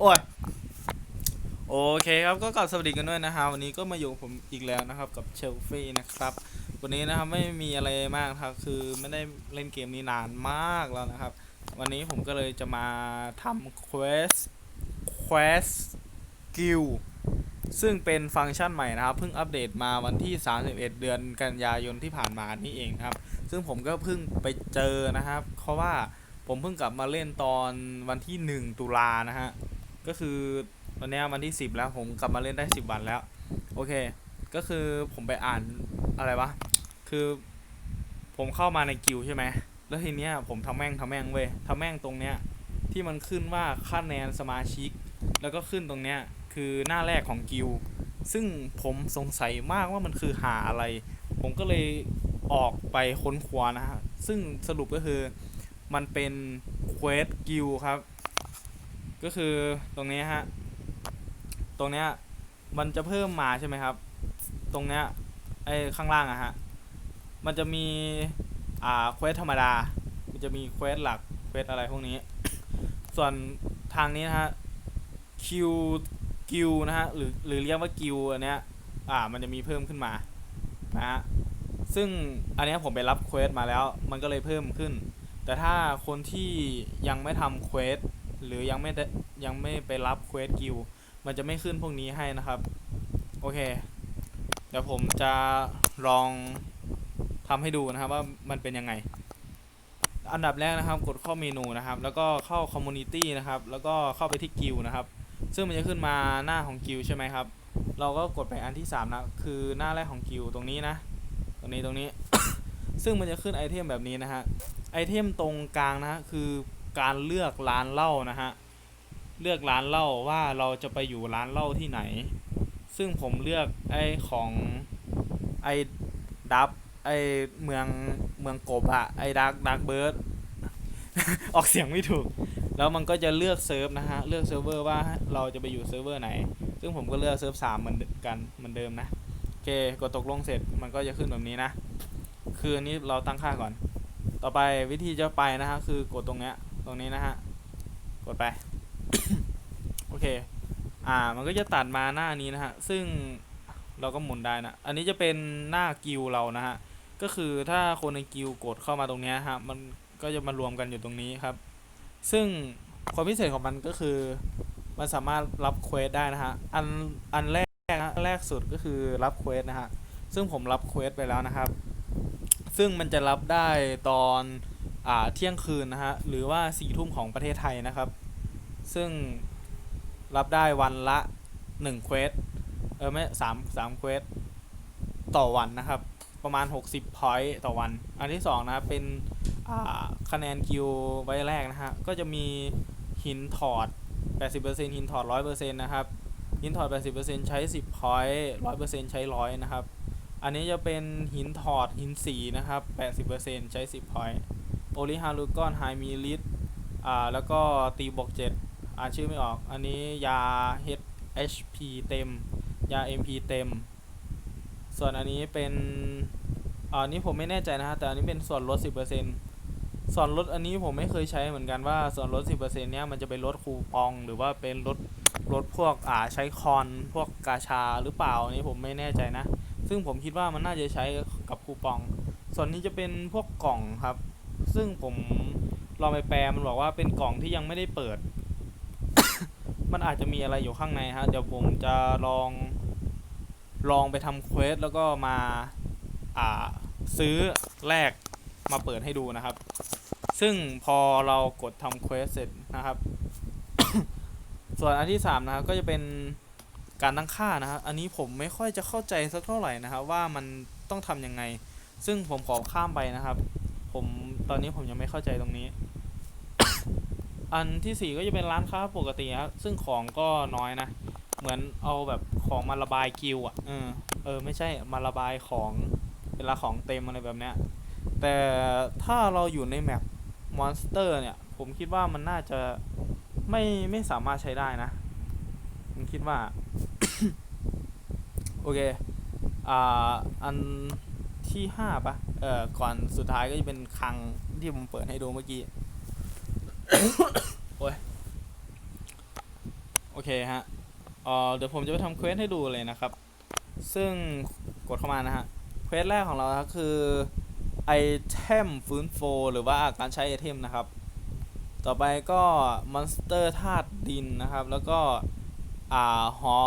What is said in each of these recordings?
โอ้ยโอเคครับก็กลับสวัสดีกันด้วยนะฮะวันนี้ก็มาอยู่ผมอีกแล้วนะครับกับเชลฟี่นะครับ วันนี้นะครับไม่มีอะไรมากครับ คือไม่ได้เล่นเกมนี้นานมากแล้วนะครับ วันนี้ผมก็เลยจะมาทำเควสเควสกิลซึ่งเป็นฟังก์ชันใหม่นะครับ เพิ่งอัปเดตมาวันที่ 31 เดือนกันยายนที่ผ่านมานี่เองครับ ซึ่งผมก็เพิ่งไปเจอนะครับ เพราะว่า ผมเพิ่งกลับมาเล่นตอนวันที่ 1 ตุลานะฮะ ก็คือตอนนี้วันที่ 10 แล้วผมกลับมาเล่นได้ 10 วันแล้ว โอเค ก็คือผมไปอ่านอะไรวะ คือผมเข้ามาในกิลด์ใช่ไหม แล้วทีเนี้ยผมทำแม่งทำแม่งเว้ยทำแม่งตรงเนี้ยที่มันขึ้นว่าคะแนนสมาชิก แล้วก็ขึ้นตรงเนี้ยคือหน้าแรกของกิลด์ซึ่งผมสงสัยมากว่ามันคือหาอะไร ผมก็เลยออกไปค้นคว้านะฮะ ซึ่งสรุปก็คือ มันเป็นเควสกิลครับ ก็คือตรงนี้ฮะ ตรงเนี้ยมันจะเพิ่มมาใช่ไหมครับ ตรงเนี้ยไอ้ข้างล่างอะฮะ มันจะมีอ่าเควสธรรมดา มันจะมีเควสหลักเควสอะไรพวกนี้ ส่วนทางนี้นะฮะคิวกิวนะฮะหรือหรือเรียกว่ากิวอันเนี้ยอ่ามันจะมีเพิ่มขึ้นมานะฮะซึ่งอันเนี้ยผมไปรับเควสมาแล้ว มันก็เลยเพิ่มขึ้น แต่ถ้าคนที่ยังไม่ทำเควสหรือยังไม่ได้ยังไม่ไปรับเควสกิวมันจะไม่ขึ้นพวกนี้ให้นะครับ โอเค เดี๋ยวผมจะลองทำให้ดูนะครับว่ามันเป็นยังไง อันดับแรกนะครับกดเข้าเมนูนะครับ แล้วก็เข้าคอมมูนิตี้นะครับ แล้วก็เข้าไปที่กิลนะครับ ซึ่งมันจะขึ้นมาหน้าของกิลใช่ไหมครับ เราก็กดไปอันที่สามนะ คือหน้าแรกของกิลตรงนี้นะ ตรงนี้ตรงนี้ ซึ่งมันจะขึ้นไอเทมแบบนี้นะฮะไอเทมตรงกลางนะฮะคือการเลือกร้านเหล้านะฮะเลือกร้านเหล้าว่าเราจะไปอยู่ร้านเหล้าที่ไหน ซึ่งผมเลือกไอของไอดับไอเมืองเมืองกบอะไอดักดักเบิร์ดออกเสียงไม่ถูก แล้วมันก็จะเลือกเซิร์ฟนะฮะ เลือกเซิร์ฟเวอร์ว่าเราจะไปอยู่เซิร์ฟเวอร์ไหน ซึ่งผมก็เลือกเซิร์ฟสามเหมือนกันเหมือนเดิมนะ โอเค กดตกลงเสร็จมันก็จะขึ้นแบบนี้นะ คืออันนี้เราตั้งค่าก่อน ต่อไปวิธีจะไปนะฮะคือกดตรงเนี้ยตรงนี้นะฮะกดไป โอเค อ่า มันก็จะตัดมาหน้านี้นะฮะ ซึ่งเราก็หมุนได้นะ อันนี้จะเป็นหน้ากิลเรานะฮะ ก็คือถ้าคนในกิลกดเข้ามาตรงเนี้ยฮะ มันก็จะมารวมกันอยู่ตรงนี้ครับ ซึ่งความพิเศษของมันก็คือ มันสามารถรับเควสได้นะฮะ อัน อันแรกนะแรกสุดก็คือรับเควสนะฮะ ซึ่งผมรับเควสไปแล้วนะครับ ซึ่งมันจะรับได้ตอนอ่าเที่ยงคืนนะฮะ หรือว่าสี่ทุ่มของประเทศไทยนะครับ ซึ่งรับได้วันละหนึ่งเควสเออไม่สามสามเควสต่อวันนะครับ ประมาณ 60พอยต์ต่อวัน อันที่สองนะครับเป็นคะแนนคิวไว้แรกนะฮะ ก็จะมีหินถอด 80%หินถอด 100%นะครับ หินถอด 80%ใช้ 10พอยต์100%ใช้ร้อยนะครับ อันนี้จะเป็นหินถอดหินสีนะครับ 80%ใช้ 10 พอยต์โอลิฮารูกอนไฮมีลิตอ่า แล้วก็ตีบวก7อ่านชื่อไม่ออก อันนี้ยา HP เต็ม ยา MP เต็ม ส่วนอันนี้เป็นอ่าอันนี้ผมไม่แน่ใจนะฮะ แต่อันนี้เป็นส่วนลด 10%ส่วนลดอันนี้ผมไม่เคยใช้เหมือนกันว่าส่วนลด 10%เนี้ยมันจะไปลดคูปอง หรือว่าเป็นลดลดพวกอ่าใช้คอนพวกกาชาหรือเปล่าอันนี้ผมไม่แน่ใจนะ ซึ่งผมคิดว่ามันน่าจะใช้กับคูปอง ส่วนนี้จะเป็นพวกกล่องครับ ซึ่งผมลองไปแปลมันบอกว่าเป็นกล่องที่ยังไม่ได้เปิด มันอาจจะมีอะไรอยู่ข้างในฮะ เดี๋ยวผมจะลองลองไปทำเควสแล้วก็มาอ่าซื้อแลกมาเปิดให้ดูนะครับ ซึ่งพอเรากดทำเควสเสร็จนะครับ ส่วนอันที่สามนะครับก็จะเป็น การตั้งค่านะครับ อันนี้ผมไม่ค่อยจะเข้าใจสักเท่าไหร่นะครับว่ามันต้องทำยังไง ซึ่งผมขอข้ามไปนะครับ ผมตอนนี้ผมยังไม่เข้าใจตรงนี้ อันที่สี่ก็จะเป็นร้านค้าปกติครับ ซึ่งของก็น้อยนะ เหมือนเอาแบบของมาระบายกิวอะ เออ เออ ไม่ใช่ มาระบายของ เวลาของเต็มอะไรแบบเนี้ย แต่ถ้าเราอยู่ในแมปมอนสเตอร์เนี่ย ผมคิดว่ามันน่าจะไม่ไม่สามารถใช้ได้นะ ผมคิดว่า โอเคอ่าอันที่ห้าปะเอ่อก่อนสุดท้ายก็จะเป็นคลังที่ผมเปิดให้ดูเมื่อกี้ โอ้ย โอเคฮะเอ่อเดี๋ยวผมจะไปทำเควสให้ดูเลยนะครับ ซึ่งกดเข้ามานะฮะ เควสแรกของเราคือไอเทมฟื้นฟูหรือว่าการใช้ไอเทมนะครับ ต่อไปก็มอนสเตอร์ธาตุดินนะครับ แล้วก็อ่าหอ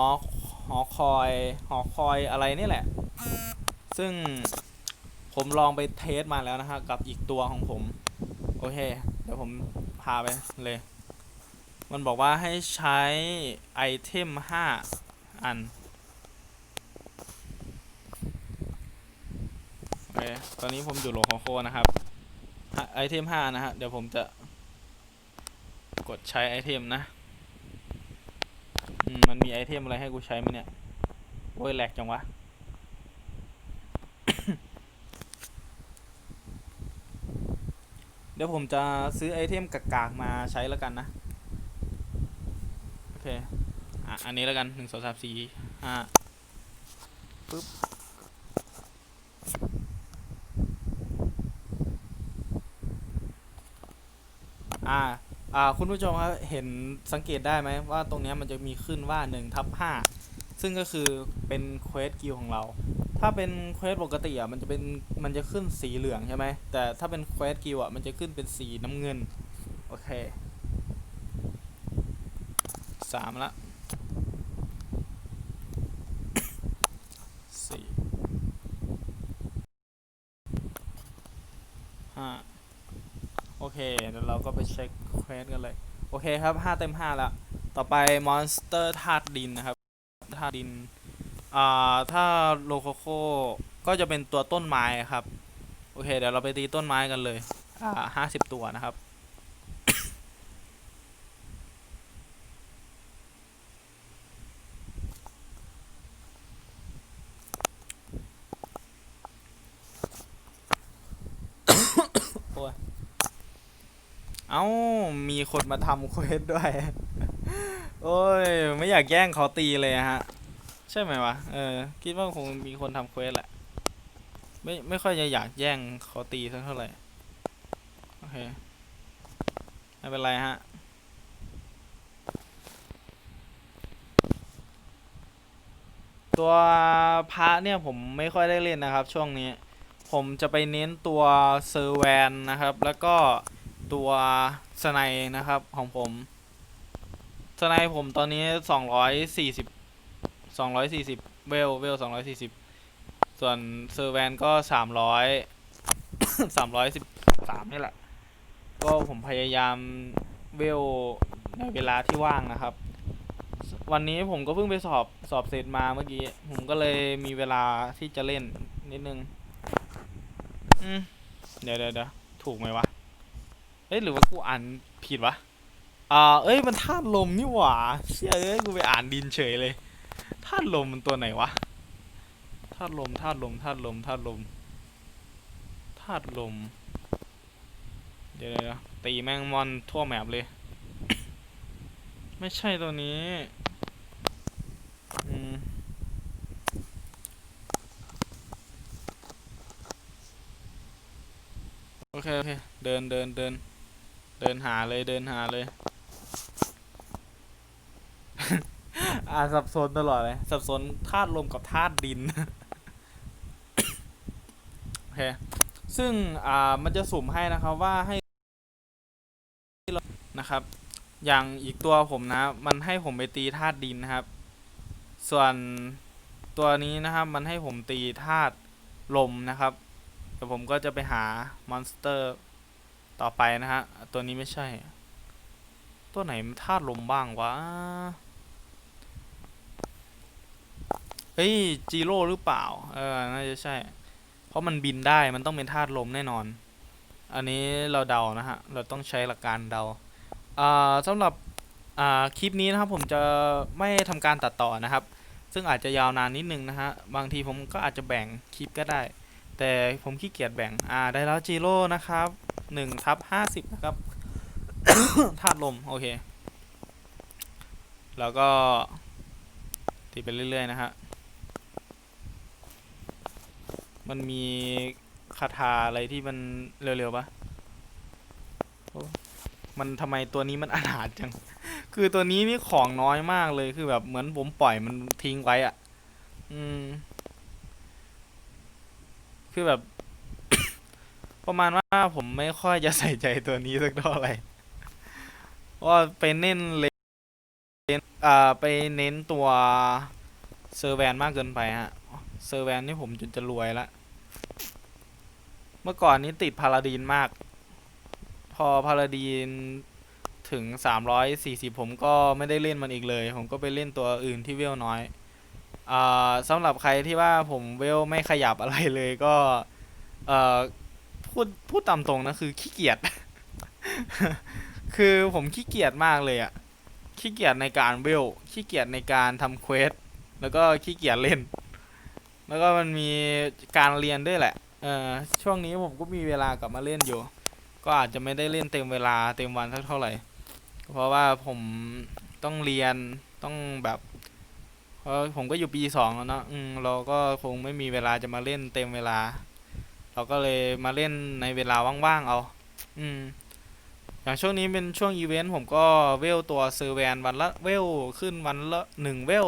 หอคอย หอคอยอะไรนี่แหละ ซึ่งผมลองไปเทสมาแล้วนะฮะกับอีกตัวของผม โอเค เดี๋ยวผมพาไปเลย มันบอกว่าให้ใช้ไอเทม 5 อัน โอเค ตอนนี้ผมอยู่โลโคโคนะครับไอเทม 5 นะฮะ เดี๋ยวผมจะกดใช้ไอเทมนะ มันมีไอเทมอะไรให้กูใช้ไหมเนี่ยโอ้ยแหลกจังวะ เดี๋ยวผมจะซื้อไอเทมกากๆมาใช้แล้วกันนะ โอเค อะ อันนี้แล้วกันหนึ่งสองสามสี่ห้าปึ๊บอ่า อ่าคุณผู้ชมครับเห็นสังเกตได้ไหมว่าตรงนี้มันจะมีขึ้นว่า1ทับ5ซึ่งก็คือเป็นเควสกิลของเรา ถ้าเป็นเควสปกติอะมันจะเป็นมันจะขึ้นสีเหลืองใช่ไหมแต่ถ้าเป็นเควสกิลอะมันจะขึ้นเป็นสีน้ำเงิน โอเคสามละ สี่ห้าโอเคเดี๋ยวเราก็ไปเช็คเควสกันเลย โอเคครับห้าเต็มห้าแล้ว ต่อไปมอนสเตอร์ธาตุดินนะครับธาตุดิน อ่า ถ้าโลโคโคก็จะเป็นตัวต้นไม้ครับ โอเค เดี๋ยวเราไปตีต้นไม้กันเลย อ่าห้าสิบตัวนะครับ โอ้ย เอ้า มี คนมาทำเควสด้วย โอ้ย ไม่อยากแย่งเขาตีเลยฮะ ใช่ไหมวะ เออ คิดว่าคงมีคนทำเควสแหละ ไม่ ไม่ค่อยจะอยากแย่งเขาตีสักเท่าไหร่ โอเค ไม่เป็นไรฮะตัวพระเนี่ยผมไม่ค่อยได้เล่นนะครับช่วงนี้ ผมจะไปเน้นตัวเซอร์แวนนะครับ แล้วก็ ตัวสไนนะครับของผมสไนผมตอนนี้สองร้อยสี่สิบสองร้อยสี่สิบเวลเวลสองร้อยสี่สิบส่วนเซอร์แวนก็สามร้อยสามร้อยสิบสามนี่แหละ ก็ผมพยายามเวลในเวลาที่ว่างนะครับ วันนี้ผมก็เพิ่งไปสอบสอบเสร็จมาเมื่อกี้ ผมก็เลยมีเวลาที่จะเล่นนิดนึง อืมเดี๋ยวเดี๋ยวเดี๋ยวถูกไหมวะ เอ้ยหรือว่ากูอ่านผิดวะอ่าเอ้ยมันธาตุลมนี่หว่าเชื่อเอ้ยกูไปอ่านดินเฉยเลยธาตุลมมันตัวไหนวะธาตุลมธาตุลมธาตุลมธาตุลมธาตุลม เดี๋ยวเดี๋ยวตีแมงมอนทั่วแมปเลย ไม่ใช่ตัวนี้อืมโอเค โอเค เดินเดินเดิน เดินหาเลยเดินหาเลย อ่านสับสนตลอดเลย สับสนธาตุลมกับธาตุดิน โอเค ซึ่งอ่ามันจะสุ่มให้นะครับว่าให้นะครับ อย่างอีกตัวผมนะ มันให้ผมไปตีธาตุดินนะครับ ส่วนตัวนี้นะครับ มันให้ผมตีธาตุลมนะครับเดี๋ยวผมก็จะไปหามอนสเตอร์ ต่อไปนะฮะ ตัวนี้ไม่ใช่ ตัวไหนมันธาตุลมบ้างวะ เฮ้ยจีโร่หรือเปล่า เออ น่าจะใช่ เพราะมันบินได้ มันต้องเป็นธาตุลมแน่นอน อันนี้เราเดานะฮะ เราต้องใช้หลักการเดา อ่าสำหรับ อ่า คลิปนี้นะครับ ผมจะไม่ทำการตัดต่อนะครับ ซึ่งอาจจะยาวนานนิดนึงนะฮะ บางทีผมก็อาจจะแบ่งคลิปก็ได้ แต่ผมขี้เกียจแบ่ง อ่า ได้แล้วจีโร่นะครับหนึ่งทับห้าสิบนะครับธาตุลม โอเค แล้วก็ตีไปเรื่อยๆนะฮะ มันมีคาถาอะไรที่มันเร็วๆปะมันทำไมตัวนี้มันอาหารจัง คือตัวนี้นี่ของน้อยมากเลย คือแบบเหมือนผมปล่อยมันทิ้งไว้อะอืม คือแบบ ประมาณว่าผมไม่ค่อยจะใส่ใจตัวนี้สักเท่าไหร่เพราะว่าไปเน้นเลนอ่าไปเน้นตัวเซอร์แวนมากเกินไปฮะเซอร์แวนนี่ผมจนจะรวยละเมื่อก่อนนี้ติดพาราดีนมาก พอพาราดีนถึง 340 ผมก็ไม่ได้เล่นมันอีกเลย ผมก็ไปเล่นตัวอื่นที่เวลน้อย สำหรับใครที่ว่าผมเวลไม่ขยับอะไรเลยก็พูดพูดตามตรงนะคือขี้เกียจ คือผมขี้เกียจมากเลยอะขี้เกียจในการเวลขี้เกียจในการทำเควสแล้วก็ขี้เกียจเล่น แล้วก็มันมีการเรียนด้วยแหละเออช่วงนี้ผมก็มีเวลากลับมาเล่นอยู่ ก็อาจจะไม่ได้เล่นเต็มเวลาเต็มวันสักเท่าไหร่ เพราะว่าผมต้องเรียนต้องแบบ เพราะผมก็อยู่ปีสองแล้วเนาะอืมเราก็คงไม่มีเวลาจะมาเล่นเต็มเวลา เราก็เลยมาเล่นในเวลาว่างๆเอา อืม อย่างช่วงนี้เป็นช่วงอีเวนต์ผมก็เวลตัวเซอร์แวนวันละเวลขึ้นวันละหนึ่งเวล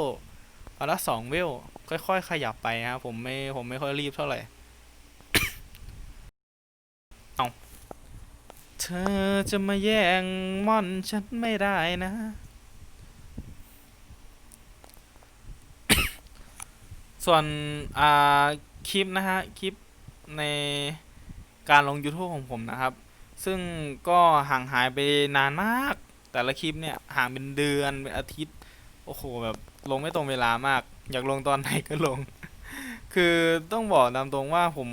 วันละสองเวลค่อยๆขยับไปครับผมไม่ผมไม่ค่อยรีบเท่าไหร่เอาเธอจะมาแย่งม่อนฉันไม่ได้นะ ส่วนอ่าคลิปนะฮะคลิปในการลง YouTube ของผมนะครับ ซึ่งก็ห่างหายไปนานมาก แต่ละคลิปเนี่ยห่างเป็นเดือนเป็นอาทิตย์ โอ้โหแบบลงไม่ตรงเวลามาก อยากลงตอนไหนก็ลง คือต้องบอกตามตรงว่าผม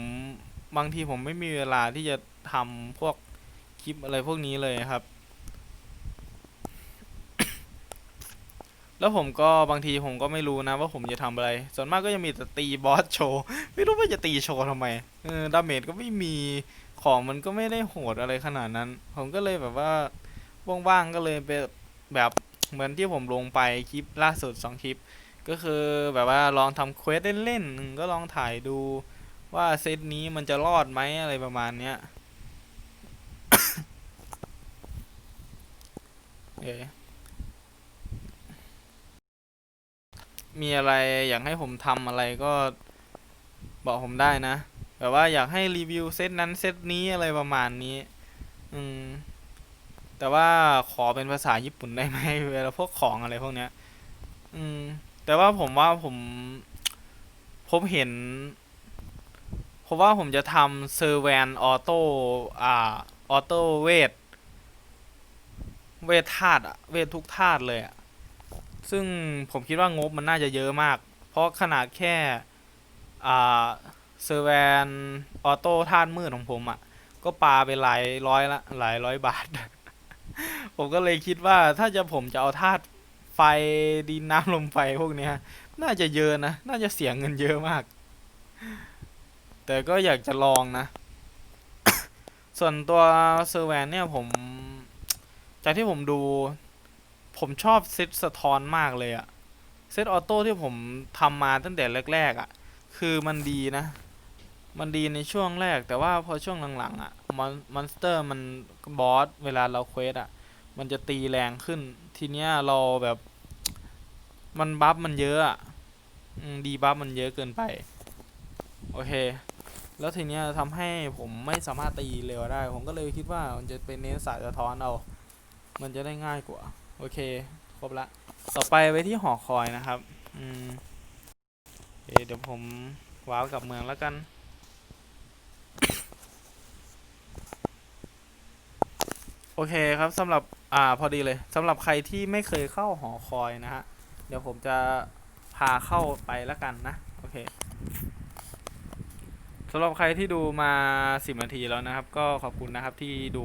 บางทีผมไม่มีเวลาที่จะทำพวกคลิปอะไรพวกนี้เลยครับ แล้วผมก็บางทีผมก็ไม่รู้นะว่าผมจะทำอะไร ส่วนมากก็จะมีแต่ตีบอสโชว์ ไม่รู้ว่าจะตีโชว์ทำไมเออดาเมจก็ไม่มีของมันก็ไม่ได้โหดอะไรขนาดนั้น ผมก็เลยแบบว่าว่างๆก็เลยไปแบบเหมือนที่ผมลงไปคลิปล่าสุดสองคลิป ก็คือแบบว่าลองทำเควสเล่นๆก็ลองถ่ายดูว่าเซตนี้มันจะรอดไหมอะไรประมาณเนี้ยเอ๊ มีอะไรอยากให้ผมทำอะไรก็บอกผมได้นะ แบบว่าอยากให้รีวิวเซตนั้นเซตนี้อะไรประมาณนี้ อืม แต่ว่าขอเป็นภาษาญี่ปุ่นได้ไหมเวลาพวกของอะไรพวกเนี้ย อืม แต่ว่าผมว่าผมผมเห็นผมว่าผมจะทำเซอร์แวนออโต้อ่าออโต้เวท เวทธาตุอะเวททุกธาตุเลยอะ ซึ่งผมคิดว่างบมันน่าจะเยอะมาก เพราะขนาดแค่อ่าเซอร์แวนออโต้ธาตุมืดของผมอะ่ะ ก็ปาไปหลายร้อยละหลายร้อยบาท ผมก็เลยคิดว่าถ้าจะผมจะเอาธาตุไฟดินน้ำลมไฟพวกเนี้ย น่าจะเยอะนะ น่าจะเสียเงินเยอะมาก แต่ก็อยากจะลองนะ ส่วนตัวเซอร์แวนเนี่ยผม จากที่ผมดู ผมชอบเซตสะท้อนมากเลยอะเซตออโต้ที่ผมทำมาตั้งแต่แรก ๆอะคือมันดีนะ มันดีในช่วงแรก แต่ว่าพอช่วงหลังๆอะมอนมอนสเตอร์มันบอสเวลาเราเควสอะมันจะตีแรงขึ้น ทีเนี้ยเราแบบ มันบัฟมันเยอะอะดีบัฟมันเยอะเกินไป โอเค แล้วทีเนี้ยทำให้ผมไม่สามารถตีเร็วได้ ผมก็เลยคิดว่ามันจะเป็นเน้นสายสะท้อนเอา มันจะได้ง่ายกว่า อเค ครบละ ต่อไปไปที่หอคอยนะครับ อืมโอเดี๋ยวผมว้าวกับเมืองแล้วกัน โอเคครับสำหรับ อ่า พอดีเลยสำหรับใครที่ไม่เคยเข้าหอคอยนะฮะ เดี๋ยวผมจะพาเข้าไปแล้วกันนะ โอเคสำหรับใครที่ดูมาสิบนาทีแล้วนะครับ ก็ขอบคุณนะครับที่ดู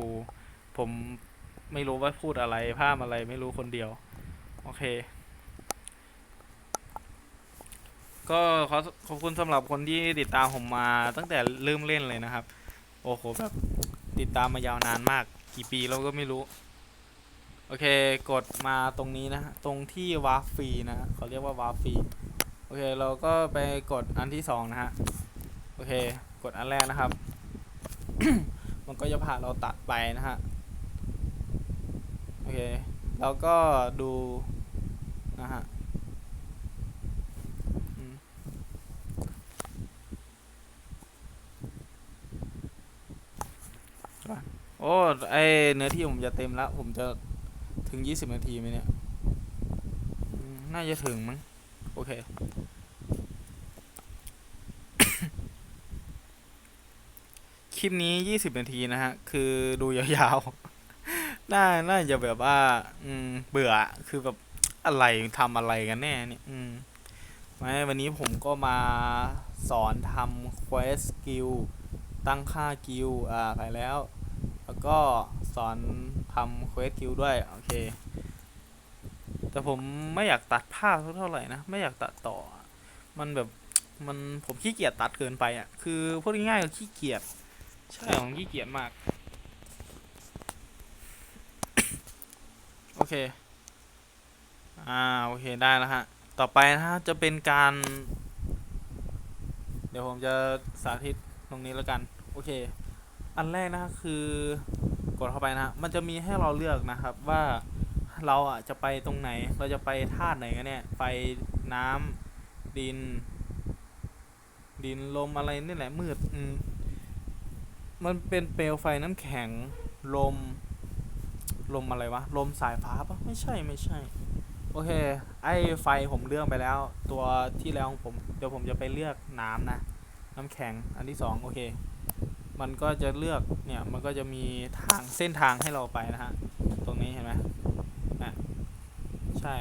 ผม ไม่รู้ว่าพูดอะไรภาพอะไรไม่รู้คนเดียว โอเค ก็ขอขอบคุณสำหรับคนที่ติดตามผมมาตั้งแต่เริ่มเล่นเลยนะครับ โอ้โหแบบติดตามมายาวนานมาก กี่ปีเราก็ไม่รู้ โอเค กดมาตรงนี้นะตรงที่วาร์ฟรีนะเขาเรียกว่าวาร์ฟรีโอเค เราก็ไปกดอันที่สองนะฮะ โอเค กดอันแรกนะครับ มันก็จะพาเราตัดไปนะฮะ อเคแล้วก็ดูนะฮะโอ้ไอเนื้อที่ผมจะเต็มแล้ว ผมจะถึงยี่สิบนาทีไหมเนี่ย น่าจะถึงมั้ง โอเค คลิปนี้ยี่สิบนาทีนะฮะ คือดูยาวๆ น่าน่าจะแบบว่า อืม เบื่อคือแบบอะไรทำอะไรกันแน่เนี่ย อืมไม่วันนี้ผมก็มาสอนทำ quest skill ตั้งค่ากิลอ่าไปแล้ว แล้วก็สอนทำ quest skill ด้วย โอเค แต่ผมไม่อยากตัดภาพเท่าไหร่นะ ไม่อยากตัดต่อ มันแบบ มันผมขี้เกียจตัดเกินไปอะ คือพูดง่ายๆก็ขี้เกียจ ใช่ผมขี้เกียจมาก โอ เค อ่า โอเค ได้แล้วฮะ ต่อไปนะฮะ จะเป็นการ เดี๋ยวผมจะสาธิตตรงนี้แล้วกัน โอเค อันแรกนะฮะคือกดเข้าไปนะฮะ มันจะมีให้เราเลือกนะครับว่าเราอะจะไปตรงไหน เราจะไปธาตุไหนกันเนี่ย ไฟน้ำดิน ดินลมอะไรนี่แหละมืด อืม มันเป็นเปลวไฟน้ำแข็งลม ลมอะไรวะ ลมสายฟ้าปะไม่ใช่ไม่ใช่ โอเค ไอ้ไฟผมเลือกไปแล้ว ตัวที่แล้วของผม เดี๋ยวผมจะไปเลือกน้ำนะ น้ำแข็ง อันที่สองโอเค มันก็จะเลือก เนี่ย มันก็จะมีทางเส้นทางให้เราไปนะฮะ ตรงนี้เห็นไหมนะใช่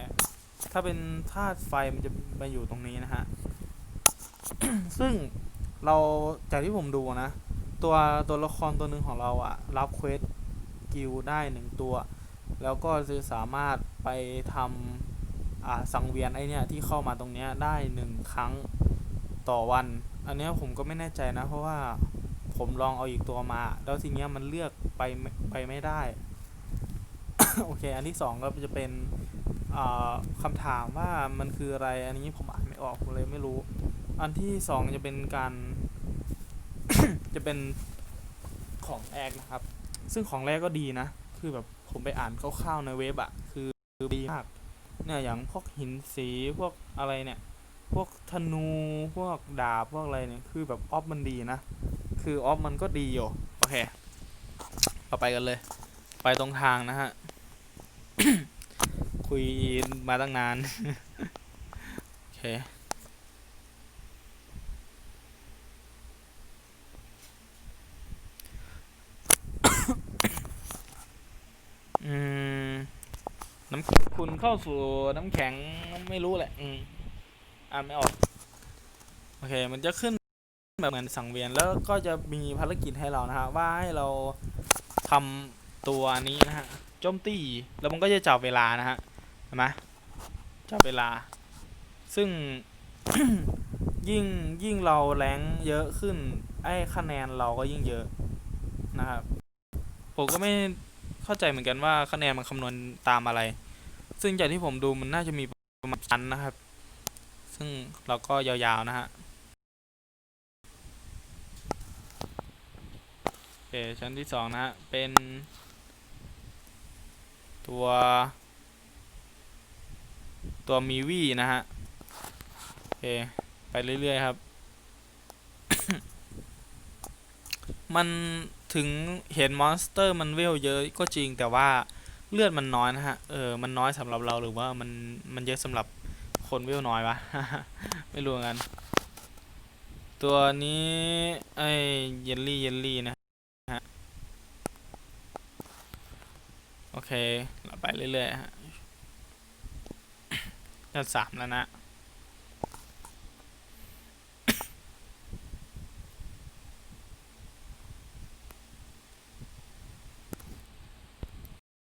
ถ้าเป็นธาตุไฟมันจะมาอยู่ตรงนี้นะฮะ ซึ่งเราจากที่ผมดูนะ ตัวตัวละครตัวหนึ่งของเราอะรับเควส กิลได้หนึ่งตัว แล้วก็จะสามารถไปทำอ่าสังเวียนไอเนี่ยที่เข้ามาตรงเนี้ยได้หนึ่งครั้งต่อวัน อันเนี้ยผมก็ไม่แน่ใจนะ เพราะว่าผมลองเอาอีกตัวมา แล้วทีเนี้ยมันเลือกไปไปไม่ได้ โอเค อันที่สองก็จะเป็นอ่าคำถามว่ามันคืออะไร อันนี้ผมอ่านไม่ออกผมเลยไม่รู้ อันที่สองจะเป็นการ จะเป็นของแรกนะครับ ซึ่งของแรกก็ดีนะ คือแบบผมไปอ่านคร่าวๆในเว็บอะคือคือดีมากเนี่ยอย่างพวกหินสีพวกอะไรเนี่ย พวกธนูพวกดาบพวกอะไรเนี่ยคือแบบออฟมันดีนะ คือออฟมันก็ดีอยู่โอเคเราไปกันเลย ไปตรงทางนะฮะ คุยมาตั้งนาน โอเค อืม น้ำคุณเข้าสู่น้ำแข็งไม่รู้แหละอืมอ่านไม่ออก โอเค มันจะขึ้นแบบเหมือนสังเวียนแล้วก็จะมีภารกิจให้เรานะฮะว่าให้เราทำตัวนี้นะฮะโจมตีแล้วมันก็จะจับเวลานะฮะเห็นไหมจับเวลา ซึ่งยิ่งยิ่งเราแรงเยอะขึ้น ไอ้คะแนนเราก็ยิ่งเยอะนะครับ ผมก็ไม่ เข้าใจเหมือนกันว่าคะแนนมันคำนวณตามอะไร ซึ่งจากที่ผมดูมันน่าจะมีประมาณชั้นนะครับ ซึ่งเราก็ยาวๆนะฮะโอเคชั้นที่สองนะฮะเป็น ตัว ตัวมีวี่นะฮะโอเคไปเรื่อยๆครับ มัน ถึงเห็นมอนสเตอร์มันเวลเยอะก็จริงแต่ว่าเลือดมันน้อยนะฮะ เออ มันน้อยสำหรับเราหรือว่ามันมันเยอะสำหรับคนเวลน้อยวะ ไม่รู้กัน ตัวนี้ไอเยลลี่เยลลี่นะฮะ โอเคเราไปเรื่อยๆฮะยอดสามแล้วนะ